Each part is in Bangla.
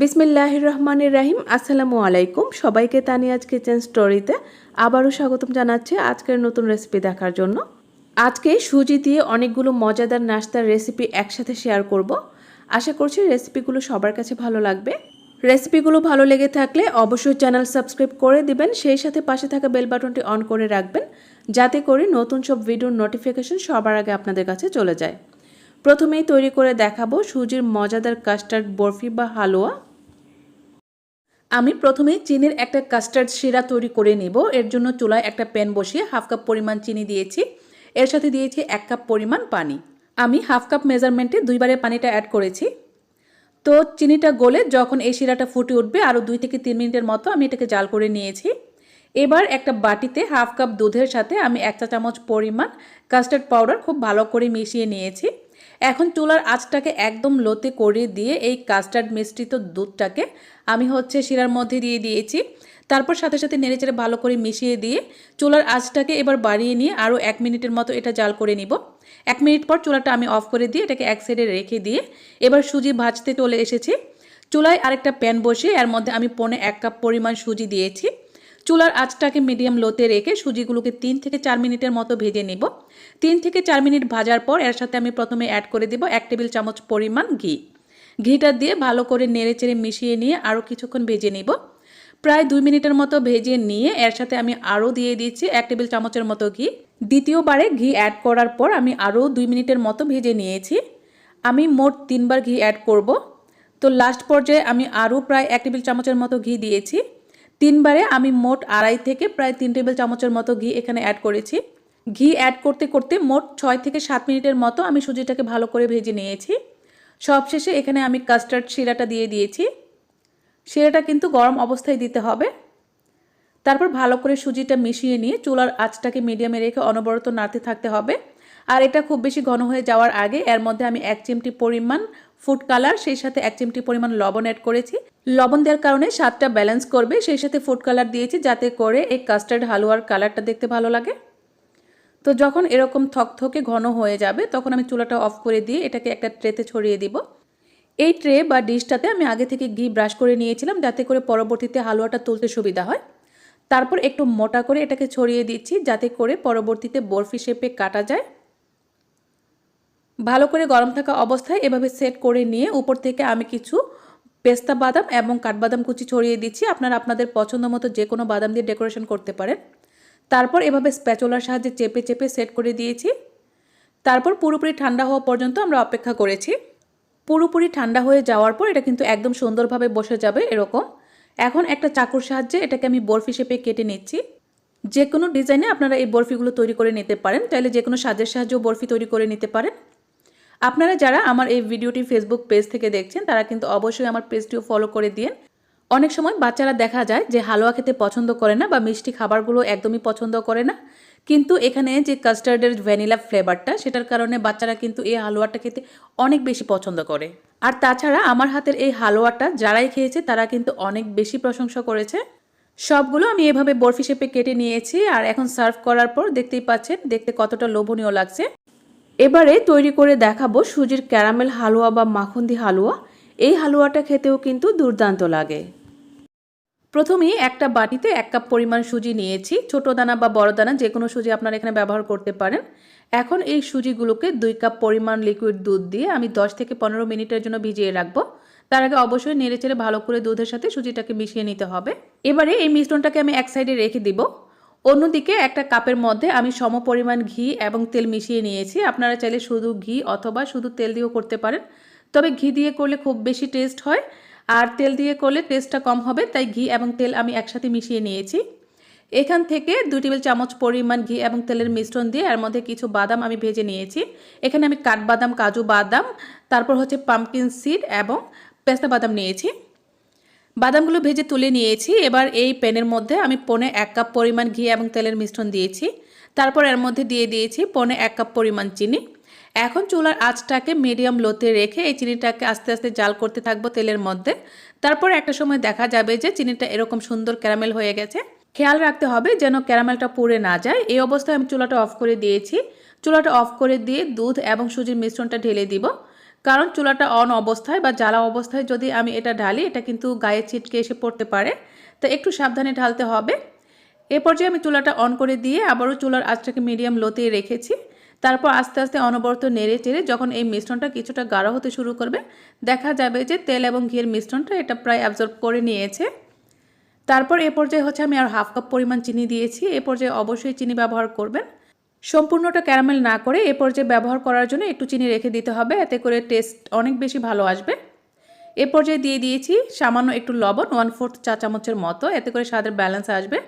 বিসমিল্লাহ রহমানির রাহিম আসসালামু আলাইকুম। সবাইকে তানিয়াজ কিচেন স্টোরিতে আবারও স্বাগতম জানাচ্ছি আজকের নতুন রেসিপি দেখার জন্য। আজকে সুজি দিয়ে অনেকগুলো মজাদার নাস্তার রেসিপি একসাথে শেয়ার করব। আশা করছি রেসিপিগুলো সবার কাছে ভালো লাগবে। রেসিপিগুলো ভালো লেগে থাকলে অবশ্যই চ্যানেল সাবস্ক্রাইব করে দিবেন, সেই সাথে পাশে থাকা বেল বাটনটি অন করে রাখবেন, যাতে করে নতুন সব ভিডিওর নোটিফিকেশন সবার আগে আপনাদের কাছে চলে যায়। প্রথমেই তৈরি করে দেখাবো সুজির মজাদার কাস্টার্ড বরফি বা হালুয়া। আমি প্রথমেই চিনির একটা কাস্টার্ড শিরা তৈরি করে নিব। এর জন্য চুলায় একটা প্যান বসিয়ে হাফ কাপ পরিমাণ চিনি দিয়েছি। এর সাথে দিয়েছি এক কাপ পরিমাণ পানি। আমি হাফ কাপ মেজারমেন্টে দুইবারে পানিটা অ্যাড করেছি। তো চিনিটা গলে যখন এই শিরাটা ফুটে উঠবে আরও দুই থেকে তিন মিনিটের মতো আমি এটাকে জাল করে নিয়েছি। এবার একটা বাটিতে হাফ কাপ দুধের সাথে আমি এক চা চামচ পরিমাণ কাস্টার্ড পাউডার খুব ভালো করে মিশিয়ে নিয়েছি। এখন চুলার আঁচটাকে একদম লোতে করে দিয়ে এই কাস্টার্ড মিশ্রিত দুধটাকে আমি হচ্ছে শিরার মধ্যে দিয়ে দিয়েছি। তারপর সাথে সাথে নেড়েচেড়ে ভালো করে মিশিয়ে দিয়ে চুলার আঁচটাকে এবার বাড়িয়ে নিয়ে আরও এক মিনিটের মতো এটা জাল করে নিব। এক মিনিট পর চুলাটা আমি অফ করে দিয়ে এটাকে এক সাইডে রেখে দিয়ে এবার সুজি ভাজতে চলে এসেছি। চুলায় আরেকটা প্যান বসিয়ে এর মধ্যে আমি পনে এক কাপ পরিমাণ সুজি দিয়েছি। চুলার আঁচটাকে মিডিয়াম লোতে রেখে সুজিগুলোকে তিন থেকে চার মিনিটের মতো ভেজে নেব। তিন থেকে চার মিনিট ভাজার পর এর সাথে আমি প্রথমে অ্যাড করে দেব এক টেবিল চামচ পরিমাণ ঘি। ঘিটা দিয়ে ভালো করে নেড়ে চেড়ে মিশিয়ে নিয়ে আরও কিছুক্ষণ ভেজে নিব। প্রায় দুই মিনিটের মতো ভেজে নিয়ে এর সাথে আমি আরও দিয়ে দিচ্ছি এক টেবিল চামচের মতো ঘি। দ্বিতীয়বারে ঘি অ্যাড করার পর আমি আরও দুই মিনিটের মতো ভেজে নিয়েছি। আমি মোট তিনবার ঘি অ্যাড করব। তো লাস্ট পর্যায়ে আমি আরও প্রায় এক টেবিল চামচের মতো ঘি দিয়েছি। তিনবারে আমি মোট আড়াই থেকে প্রায় তিন টেবিল চামচের মতো ঘি এখানে অ্যাড করেছি। ঘি অ্যাড করতে করতে মোট ছয় থেকে সাত মিনিটের মতো আমি সুজিটাকে ভালো করে ভেজে নিয়েছি। সবশেষে এখানে আমি কাস্টার্ড শিরাটা দিয়ে দিয়েছি। শিরাটা কিন্তু গরম অবস্থায় দিতে হবে। তারপর ভালো করে সুজিটা মিশিয়ে নিয়ে চুলার আঁচটাকে মিডিয়ামে রেখে অনবরত নাড়তে থাকতে হবে। আর এটা খুব বেশি ঘন হয়ে যাওয়ার আগে এর মধ্যে আমি এক চিমটি পরিমাণ ফুড কালার সেই সাথে এক চিমটি পরিমাণ লবণ অ্যাড করেছি। লবণ দেওয়ার কারণে স্বাদটা ব্যালেন্স করবে। সেই সাথে ফুড কালার দিয়েছি যাতে করে এই কাস্টার্ড হালুয়ার কালারটা দেখতে ভালো লাগে। তো যখন এরকম থকথকে ঘন হয়ে যাবে, তখন আমি চুলাটা অফ করে দিয়ে এটাকে একটা ট্রেতে ছড়িয়ে দিব। এই ট্রে বা ডিশটাতে আমি আগে থেকে ঘি ব্রাশ করে নিয়েছিলাম যাতে করে পরবর্তীতে হালুয়াটা তুলতে সুবিধা হয়। তারপর একটু মোটা করে এটাকে ছড়িয়ে দিচ্ছি যাতে করে পরবর্তীতে বরফি শেপে কাটা যায়। ভালো করে গরম থাকা অবস্থায় এভাবে সেট করে নিয়ে উপর থেকে আমি কিছু পেস্তা বাদাম এবং কাঠবাদাম কুচি ছড়িয়ে দিচ্ছি। আপনারা আপনাদের পছন্দ মতো যে কোনো বাদাম দিয়ে ডেকোরেশন করতে পারেন। তারপর এভাবে স্প্যাচোলার সাহায্যে চেপে চেপে সেট করে দিয়েছি। তারপর পুরোপুরি ঠান্ডা হওয়া পর্যন্ত আমরা অপেক্ষা করেছি। পুরোপুরি ঠান্ডা হয়ে যাওয়ার পর এটা কিন্তু একদম সুন্দরভাবে বসে যাবে এরকম। এখন একটা চাকুর সাহায্যে এটাকে আমি বরফি শেপে কেটে নিচ্ছি। যে কোনো ডিজাইনে আপনারা এই বরফিগুলো তৈরি করে নিতে পারেন। চাইলে যে কোনো সাজের সাহায্যেও বরফি তৈরি করে নিতে পারেন। আপনারা যারা আমার এই ভিডিওটি ফেসবুক পেজ থেকে দেখছেন, তারা কিন্তু অবশ্যই আমার পেজটিও ফলো করে দিন অনেক সময় বাচ্চারা দেখা যায় যে হালুয়া খেতে পছন্দ করে না বা মিষ্টি খাবারগুলো একদমই পছন্দ করে না। কিন্তু এখানে যে কাস্টার্ডের ভ্যানিলা ফ্লেভারটা সেটার কারণে বাচ্চারা কিন্তু এই হালুয়াটা খেতে অনেক বেশি পছন্দ করে। আর তাছাড়া আমার হাতের এই হালুয়াটা যারাই খেয়েছে, তারা কিন্তু অনেক বেশি প্রশংসা করেছে। সবগুলো আমি এভাবে বরফি শেপে কেটে নিয়েছি, আর এখন সার্ভ করার পর দেখতেই পাচ্ছেন, দেখতে কতটা লোভনীয় লাগছে। এবারে তৈরি করে দেখাবো সুজির ক্যারামেল হালুয়া বা মাখন্দি হালুয়া। এই হালুয়াটা খেতেও কিন্তু দুর্দান্ত লাগে। প্রথমেই একটা বাটিতে এক কাপ পরিমাণ সুজি নিয়েছি। ছোট দানা বা বড় দানা যে কোনো সুজি আপনারা এখানে ব্যবহার করতে পারেন। এখন এই সুজিগুলোকে দুই কাপ পরিমাণ লিকুইড দুধ দিয়ে আমি 10 থেকে পনেরো মিনিটের জন্য ভিজিয়ে রাখব। তার আগে অবশ্যই নেড়ে চেড়ে ভালো করে দুধের সাথে সুজিটাকে মিশিয়ে নিতে হবে। এবারে এই মিশ্রণটাকে আমি এক সাইডে রেখে দিব। অন্যদিকে একটা কাপের মধ্যে আমি সম পরিমাণ ঘি এবং তেল মিশিয়ে নিয়েছি। আপনারা চাইলে শুধু ঘি অথবা শুধু তেল দিয়েও করতে পারেন। তবে ঘি দিয়ে করলে খুব বেশি টেস্ট হয়। আর তেল দিয়ে করলে টেস্টটা কম হবে, তাই ঘি এবং তেল আমি একসাথে মিশিয়ে নিয়েছি। এখান থেকে দুই টেবিল চামচ পরিমাণ ঘি এবং তেলের মিশ্রণ দিয়ে এর মধ্যে কিছু বাদাম আমি ভেজে নিয়েছি। এখানে আমি কাঠবাদাম, কাজু বাদাম, তারপর হচ্ছে পাম্পকিন সিড এবং পেস্তা বাদাম নিয়েছি। বাদামগুলো ভেজে তুলে নিয়েছি। এবার এই প্যানের মধ্যে আমি পনে এক কাপ পরিমাণ ঘি এবং তেলের মিশ্রণ দিয়েছি। তারপর এর মধ্যে দিয়ে দিয়েছি পনে এক কাপ পরিমাণ চিনি। এখন চুলার আঁচটাকে মিডিয়াম লোতে রেখে এই চিনিটাকে আস্তে আস্তে জাল করতে থাকব তেলের মধ্যে। তারপর একটা সময় দেখা যাবে যে চিনিটা এরকম সুন্দর ক্যারামেল হয়ে গেছে। খেয়াল রাখতে হবে যেন ক্যারামেলটা পুড়ে না যায়। এই অবস্থায় আমি চুলাটা অফ করে দিয়েছি। চুলাটা অফ করে দিয়ে দুধ এবং সুজির মিশ্রণটা ঢেলে দিব। কারণ চুলাটা অন অবস্থায় বা জ্বালা অবস্থায় যদি আমি এটা ঢালি, এটা কিন্তু গায়ে ছিটকে এসে পড়তে পারে। তো একটু সাবধানে ঢালতে হবে। এ পর্যায়ে আমি চুলাটা অন করে দিয়ে আবারও চুলার আঁচটাকে মিডিয়াম লোতেই রেখেছি। তারপর আস্তে আস্তে অনবরত নেড়ে চেড়ে যখন এই মিশ্রণটা কিছুটা গাঢ় হতে শুরু করবে, দেখা যাবে যে তেল এবং ঘিয়ের মিশ্রণটা এটা প্রায় অ্যাবজর্ব করে নিয়েছে। তারপর এ পর্যায়ে হচ্ছে আমি আর হাফ কাপ পরিমাণ চিনি দিয়েছি। এ পর্যায়ে অবশ্যই চিনি ব্যবহার করবেন। সম্পূর্ণটা ক্যারামেল না করে এ পর্যায়ে ব্যবহার করার জন্য একটু চিনি রেখে দিতে হবে। এতে করে টেস্ট অনেক বেশি ভালো আসবে। এ পর্যায়ে দিয়ে দিয়েছি সামান্য একটু লবণ ওয়ান ফোর্থ চা চামচের মতো। এতে করে স্বাদের ব্যালেন্স আসবে।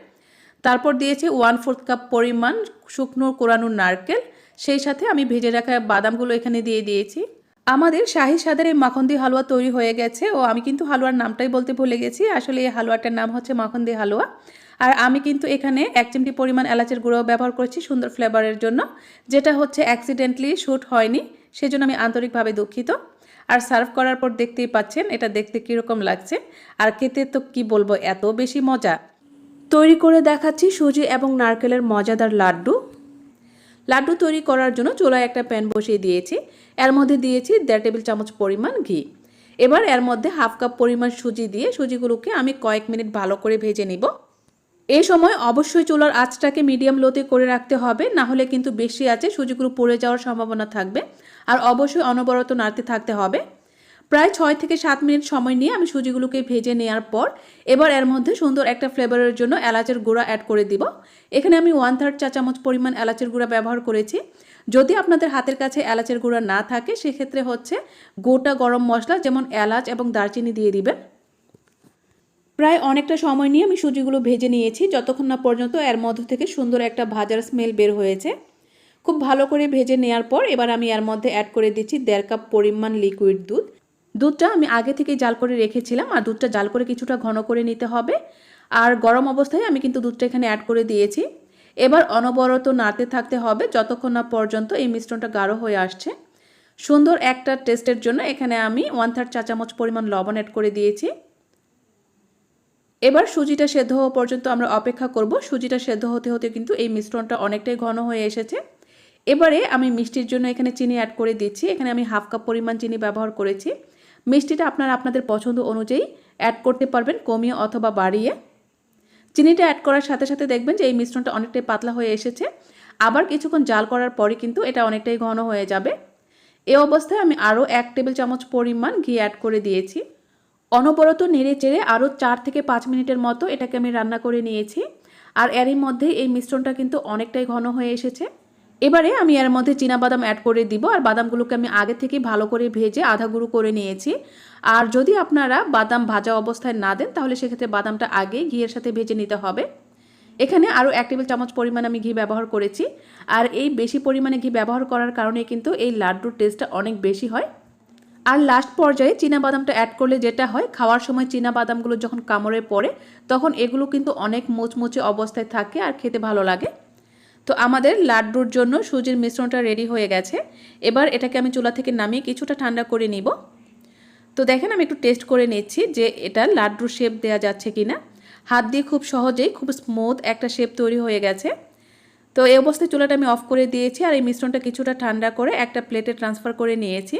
তারপর দিয়েছি ওয়ান ফোর্থ কাপ পরিমাণ শুকনো কোরানো নারকেল। সেই সাথে আমি ভেজে রাখা বাদামগুলো এখানে দিয়ে দিয়েছি। আমাদের শাহি স্বাদের এই মাখন্দি হালুয়া তৈরি হয়ে গেছে ও আমি কিন্তু হালুয়ার নামটাই বলতে ভুলে গেছি। আসলে এই হালুয়াটার নাম হচ্ছে মাখন্দি হালুয়া। আর আমি কিন্তু এখানে এক চিমটি পরিমাণ এলাচের গুঁড়ো ব্যবহার করেছি সুন্দর ফ্লেভারের জন্য, যেটা হচ্ছে অ্যাক্সিডেন্টলি শ্যুট হয়নি, সেজন্য আমি আন্তরিকভাবে দুঃখিত। আর সার্ভ করার পর দেখতেই পাচ্ছেন, এটা দেখতে কীরকম লাগছে। আর খেতে তো কি বলব, এত বেশি মজা। তৈরি করে দেখাচ্ছি সুজি এবং নারকেলের মজাদার লাড্ডু। লাড্ডু তৈরি করার জন্য চুলায় একটা প্যান বসিয়ে দিয়েছি। এর মধ্যে দিয়েছি দেড় টেবিল চামচ পরিমাণ ঘি। এবার এর মধ্যে হাফ কাপ পরিমাণ সুজি দিয়ে সুজিগুলোকে আমি কয়েক মিনিট ভালো করে ভেজে নিব। এই সময় অবশ্যই চুলার আঁচটাকে মিডিয়াম লোতে করে রাখতে হবে, না হলে কিন্তু বেশি আছে সুজিগুলো পড়ে যাওয়ার সম্ভাবনা থাকবে। আর অবশ্যই অনবরত নাড়তে থাকতে হবে। প্রায় ছয় থেকে সাত মিনিট সময় নিয়ে আমি সুজিগুলোকে ভেজে নেওয়ার পর এবার এর মধ্যে সুন্দর একটা ফ্লেভারের জন্য এলাচের গুঁড়া অ্যাড করে দিব। এখানে আমি ওয়ান থার্ড চা চামচ পরিমাণ এলাচের গুঁড়া ব্যবহার করেছি। যদি আপনাদের হাতের কাছে এলাচের গুঁড়া না থাকে, সেক্ষেত্রে হচ্ছে গোটা গরম মশলা যেমন এলাচ এবং দারচিনি দিয়ে দিবেন। প্রায় অনেকটা সময় নিয়ে আমি সুজিগুলো ভেজে নিয়েছি। যতক্ষণ না পর্যন্ত এর মধ্য থেকে সুন্দর একটা ভাজার স্মেল বের হয়েছে। খুব ভালো করে ভেজে নেওয়ার পর এবার আমি এর মধ্যে অ্যাড করে দিচ্ছি দেড় কাপ পরিমাণ লিকুইড দুধ। দুধটা আমি আগে থেকে জাল করে রেখেছিলাম আর দুধটা জাল করে কিছুটা ঘন করে নিতে হবে। আর গরম অবস্থায় আমি কিন্তু দুধটা এখানে অ্যাড করে দিয়েছি। এবার অনবরত নাড়তে থাকতে হবে যতক্ষণ না পর্যন্ত এই মিশ্রণটা গাঢ় হয়ে আসছে। সুন্দর একটা টেস্টের জন্য এখানে আমি ওয়ান থার্ড চা চামচ পরিমাণ লবণ অ্যাড করে দিয়েছি। এবার সুজিটা সেদ্ধ হওয়া পর্যন্ত আমরা অপেক্ষা করব। সুজিটা সেদ্ধ হতে হতে কিন্তু এই মিশ্রণটা অনেকটাই ঘন হয়ে এসেছে। এবারে আমি মিষ্টির জন্য এখানে চিনি অ্যাড করে দিচ্ছি। এখানে আমি হাফ কাপ পরিমাণ চিনি ব্যবহার করেছি। মিষ্টিটা আপনারা আপনাদের পছন্দ অনুযায়ী অ্যাড করতে পারবেন কমিয়ে অথবা বাড়িয়ে। চিনিটা অ্যাড করার সাথে সাথে দেখবেন যে এই মিশ্রণটা অনেকটাই পাতলা হয়ে এসেছে। আবার কিছুক্ষণ জাল করার পরে কিন্তু এটা অনেকটাই ঘন হয়ে যাবে। এ অবস্থায় আমি আরও এক টেবিল চামচ পরিমাণ ঘি অ্যাড করে দিয়েছি। অনবরত নেড়ে চেড়ে আরও চার থেকে পাঁচ মিনিটের মতো এটাকে আমি রান্না করে নিয়েছি। আর এরই মধ্যে এই মিশ্রণটা কিন্তু অনেকটাই ঘন হয়ে এসেছে। এবারে আমি এর মধ্যে বাদাম অ্যাড করে দিব আর বাদামগুলোকে আমি আগে থেকে ভালো করে ভেজে আধা গুঁড়ো করে নিয়েছি। আর যদি আপনারা বাদাম ভাজা অবস্থায় না দেন, তাহলে সেক্ষেত্রে বাদামটা আগে ঘিয়ের সাথে ভেজে নিতে হবে। এখানে আরও এক টেবিল চামচ পরিমাণ আমি ঘি ব্যবহার করেছি। আর এই বেশি পরিমাণে ঘি ব্যবহার করার কারণে কিন্তু এই লাড্ডুর টেস্টটা অনেক বেশি হয়। আর লাস্ট পর্যায়ে বাদামটা অ্যাড করলে যেটা হয়, খাওয়ার সময় বাদামগুলো যখন কামড়ে পড়ে, তখন এগুলো কিন্তু অনেক মুচমুচে অবস্থায় থাকে আর খেতে ভালো লাগে। তো আমাদের লাড্ডুর জন্য সুজির মিশ্রণটা রেডি হয়ে গেছে। এবার এটাকে আমি চুলা থেকে নামিয়ে কিছুটা ঠান্ডা করে নিব। তো দেখেন, আমি একটু টেস্ট করে নিচ্ছি যে এটা লাড্ডুর শেপ দেওয়া যাচ্ছে কি না হাত দিয়ে খুব সহজেই খুব স্মুথ একটা শেপ তৈরি হয়ে গেছে। তো এই অবস্থায় চুলাটা আমি অফ করে দিয়েছি আর এই মিশ্রণটা কিছুটা ঠান্ডা করে একটা প্লেটে ট্রান্সফার করে নিয়েছি।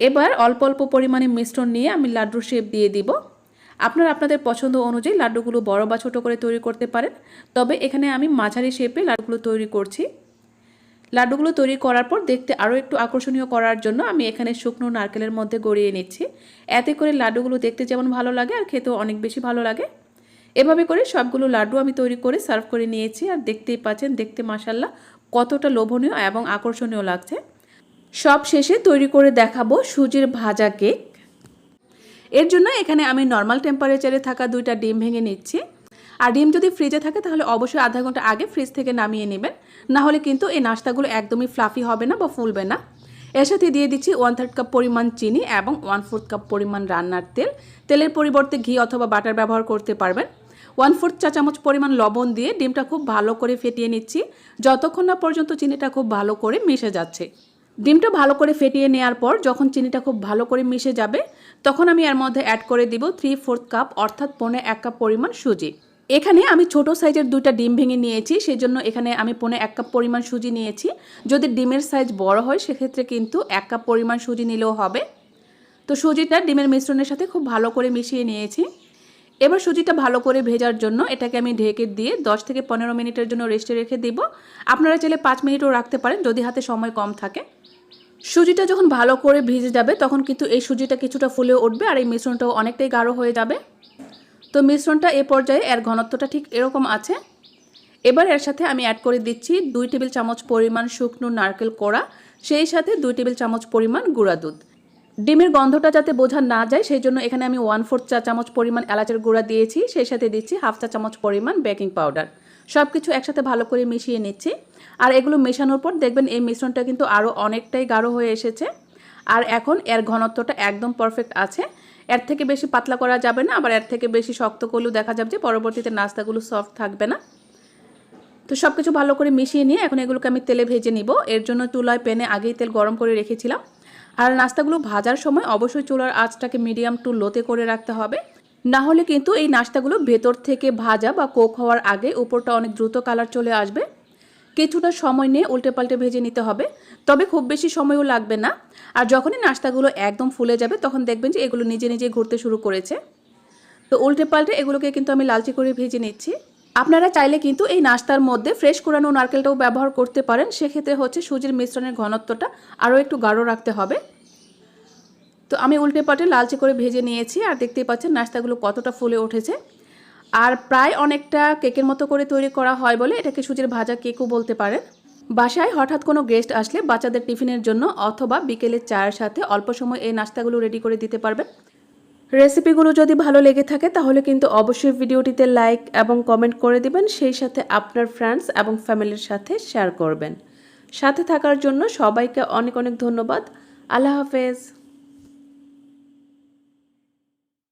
এবার অল্প অল্প পরিমাণে মিশ্রণ নিয়ে আমি লাড্ডুর শেপ দিয়ে দিব। আপনারা আপনাদের পছন্দ অনুযায়ী লাড্ডুগুলো বড় বা ছোটো করে তৈরি করতে পারেন। তবে এখানে আমি মাঝারি শেপে লাড্ডুগুলো তৈরি করছি। লাড্ডুগুলো তৈরি করার পর দেখতে আরও একটু আকর্ষণীয় করার জন্য আমি এখানে শুকনো নারকেলের মধ্যে গড়িয়ে নিচ্ছি। এতে করে লাড্ডুগুলো দেখতে যেমন ভালো লাগে আর খেতেও অনেক বেশি ভালো লাগে। এভাবে করে সবগুলো লাড্ডু আমি তৈরি করে সার্ভ করে নিয়েছি আর দেখতেই পাচ্ছেন, দেখতে মাসাল্লাহ কতটা লোভনীয় এবং আকর্ষণীয় লাগছে। সব শেষে তৈরি করে দেখাবো সুজির ভাজা কেক। এর জন্য এখানে আমি নর্মাল টেম্পারেচারে থাকা দুইটা ডিম ভেঙে নিচ্ছি। আর ডিম যদি ফ্রিজে থাকে তাহলে অবশ্যই আধা ঘণ্টা আগে ফ্রিজ থেকে নামিয়ে নেবেন। না হলে কিন্তু এই নাস্তাগুলো একদমই ফ্লাফি হবে না বা ফুলবে না। এর সাথে দিয়ে দিচ্ছি ওয়ান থার্ড কাপ পরিমাণ চিনি এবং ওয়ান ফোর্থ কাপ পরিমাণ রান্নার তেল। তেলের পরিবর্তে ঘি অথবা বাটার ব্যবহার করতে পারবেন। ওয়ান ফোর্থ চা চামচ পরিমাণ লবণ দিয়ে ডিমটা খুব ভালো করে ফেটিয়ে নিচ্ছি। যতক্ষণ না পর্যন্ত চিনিটা খুব ভালো করে মিশে যাচ্ছে। ডিমটা ভালো করে ফেটিয়ে নেওয়ার পর যখন চিনিটা খুব ভালো করে মিশে যাবে, তখন আমি এর মধ্যে অ্যাড করে দিব থ্রি ফোর্থ কাপ অর্থাৎ পনে এক কাপ পরিমাণ সুজি। এখানে আমি ছোট সাইজের দুইটা ডিম ভেঙে নিয়েছি সেই জন্য এখানে আমি পনে এক কাপ পরিমাণ সুজি নিয়েছি। যদি ডিমের সাইজ বড় হয়, সেক্ষেত্রে কিন্তু এক কাপ পরিমাণ সুজি নিলেও হবে। তো সুজিটা ডিমের মিশ্রণের সাথে খুব ভালো করে মিশিয়ে নিয়েছি। এবার সুজিটা ভালো করে ভেজার জন্য এটাকে আমি ঢেকে দিয়ে 10 থেকে পনেরো মিনিটের জন্য রেস্টে রেখে দিব। আপনারা চাইলে পাঁচ মিনিটও রাখতে পারেন যদি হাতে সময় কম থাকে। সুজিটা যখন ভালো করে ভিজে যাবে, তখন কিন্তু এই সুজিটা কিছুটা ফুলে উঠবে আর এই মিশ্রণটাও অনেকটাই গাঢ় হয়ে যাবে। তো মিশ্রণটা এ পর্যায়ে এর ঘনত্বটা ঠিক এরকম আছে। এবার এর সাথে আমি অ্যাড করে দিচ্ছি দুই টেবিল চামচ পরিমাণ শুকনো নারকেল কোড়া, সেই সাথে দুই টেবিল চামচ পরিমাণ গুঁড়া দুধ। ডিমের গন্ধটা যাতে বোঝা না যায়, সেই জন্য এখানে আমি ওয়ান ফোর্থ চা চামচ পরিমাণ এলাচের গুঁড়া দিয়েছি। সেই সাথে দিচ্ছি হাফ চা চামচ পরিমাণ বেকিং পাউডার সব কিছু একসাথে ভালো করে মিশিয়ে নিচ্ছি। আর এগুলো মেশানোর পর দেখবেন এই মিশ্রণটা কিন্তু আরও অনেকটাই গাঢ় হয়ে এসেছে। আর এখন এর ঘনত্বটা একদম পারফেক্ট আছে। এর থেকে বেশি পাতলা করা যাবে না, আবার এর থেকে বেশি শক্ত করলেও দেখা যাবে যে পরবর্তীতে নাস্তাগুলো সফট থাকবে না। তো সব কিছু ভালো করে মিশিয়ে নিয়ে এখন এগুলোকে আমি তেলে ভেজে নিব। এর জন্য চুলায় প্যানে আগেই তেল গরম করে রেখেছিলাম। আর নাস্তাগুলো ভাজার সময় অবশ্যই চুলার আঁচটাকে মিডিয়াম টু লোতে করে রাখতে হবে। না হলে কিন্তু এই নাস্তাগুলো ভেতর থেকে ভাজা বা কোক হওয়ার আগে উপরটা অনেক দ্রুত কালার চলে আসবে। কিছুটা সময় নিয়ে উল্টে পাল্টে ভেজে নিতে হবে, তবে খুব বেশি সময়ও লাগবে না। আর যখনই নাস্তাগুলো একদম ফুলে যাবে, তখন দেখবেন যে এগুলো নিজে নিজে ঘুরতে শুরু করেছে। তো উল্টে পাল্টে এগুলোকে কিন্তু আমি লালচি করে ভেজে নিচ্ছি। আপনারা চাইলে কিন্তু এই নাস্তার মধ্যে ফ্রেশ কোরানো নারকেলটাও ব্যবহার করতে পারেন। সেক্ষেত্রে হচ্ছে সুজির মিশ্রণের ঘনত্বটা আরও একটু গাঢ় রাখতে হবে। তো আমি উল্টে পাল্টে লালচে করে ভেজে নিয়েছি আর দেখতেই পাচ্ছেন নাস্তাগুলো কতটা ফুলে উঠেছে। আর প্রায় অনেকটা কেকের মতো করে তৈরি করা হয় বলে এটাকে সুজির ভাজা কেকও বলতে পারেন। বাসায় হঠাৎ কোনো গেস্ট আসলে বাচ্চাদের টিফিনের জন্য অথবা বিকেলের চায়ের সাথে অল্প সময় এই নাস্তাগুলো রেডি করে দিতে পারবেন। রেসিপিগুলো যদি ভালো লেগে থাকে, তাহলে কিন্তু অবশ্যই ভিডিওটিতে লাইক এবং কমেন্ট করে দিবেন, সেই সাথে আপনার ফ্রেন্ডস এবং ফ্যামিলির সাথে শেয়ার করবেন। সাথে থাকার জন্য সবাইকে অনেক অনেক ধন্যবাদ। আল্লাহ হাফেজ।